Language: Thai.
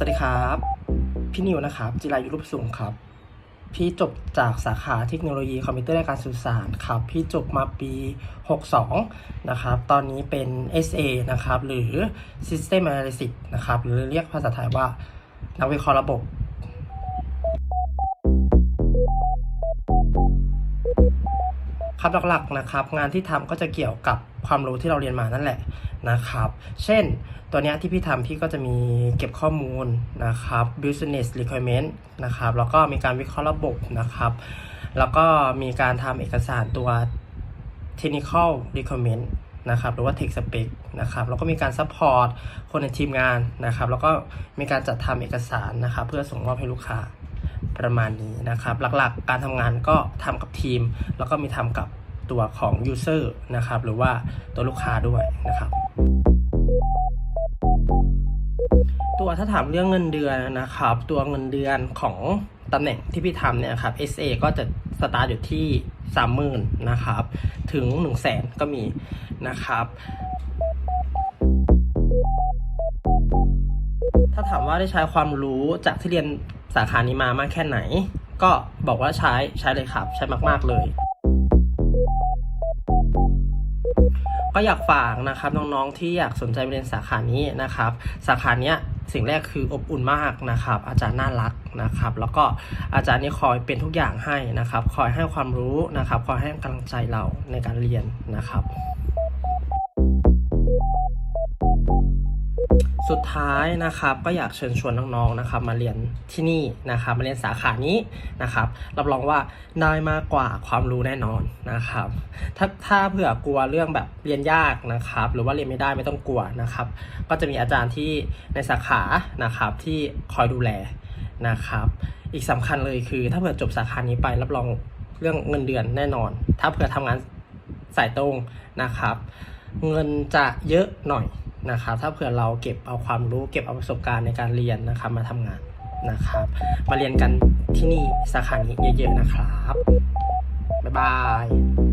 สวัสดีครับ พี่นิวนะครับ จิรายุรูปสูงครับ พี่จบจากสาขาเทคโนโลยีคอมพิวเตอร์และการสื่อสารครับ พี่จบมาปี 62 นะครับ ตอนนี้เป็น SA นะครับ หรือ System Analysis นะครับ หรือเรียกภาษาไทยว่า นักวิเคราะห์ระบบ ครับหลักๆนะครับ งานที่ทำก็จะเกี่ยวกับความรู้ที่เราเรียนมานั่นแหละนะครับ เช่นตัวนี้ที่พี่ทำพี่ก็จะมีเก็บข้อมูลนะครับ business requirement นะครับ แล้วก็มีการวิเคราะห์ระบบนะครับ แล้วก็มีการทำเอกสารตัว technical requirement นะครับ หรือว่า tech spec นะครับ แล้วก็มีการ support คนในทีมงานนะครับ แล้วก็มีการจัดทำเอกสารนะครับ เพื่อส่งมอบให้ลูกค้า ประมาณนี้นะครับ หลักๆการทำงานก็ทำกับทีม แล้วก็มีทำกับตัวของ user นะครับ หรือว่าตัวลูกค้าด้วยนะครับ ตัวถ้าถามเรื่องเงินเดือนนะครับ ตัวเงินเดือนของตำแหน่งที่พี่ทำเนี่ยครับ SA ก็จะสตาร์ทอยู่ที่ 30,000นะครับ ถึง 1 0 0 0 0แสนก็มีนะครับถ้าถามว่าได้ใช้ความรู้จากที่เรียน สาขานี้มามากแค่ไหน ก็บอกว่าใช้ใช้เลยครับ ใช้มากๆเลย ก็อยากฝากนะครับน้องๆที่อยากสนใจเรียนสาขานี้นะครับ สาขานี้สิ่งแรกคืออบอุ่นมากนะครับ อาจารย์น่ารักนะครับ แล้วก็อาจารย์นี่คอยเป็นทุกอย่างให้นะครับ คอยให้ความรู้นะครับ คอยให้กำลังใจเราในการเรียนนะครับ สุดท้ายนะครับก็อยากเชิญชวนน้องๆนะครับ มาเรียนที่นี่นะครับ มาเรียนสาขานี้นะครับ รับรองว่าได้มากกว่าความรู้แน่นอนนะครับ ถ้าถ้าเผื่อกลัวเรื่องแบบเรียนยากนะครับ หรือว่าเรียนไม่ได้ไม่ต้องกลัวนะครับ ก็จะมีอาจารย์ที่ในสาขานะครับที่คอยดูแลนะครับ อีกสำคัญเลยคือ ถ้าเผื่อจบสาขานี้ไปรับรองเรื่องเงินเดือนแน่นอน ถ้าเผื่อทำงานสายตรงนะครับ เงินจะเยอะหน่อย นะครับถ้าเผื่อเราเก็บเอาความรู้เก็บเอาประสบการณ์ในการเรียนนะครับมาทำงานนะครับ มาเรียนกันที่นี่สาขานี้เยอะๆนะครับ บ๊ายบาย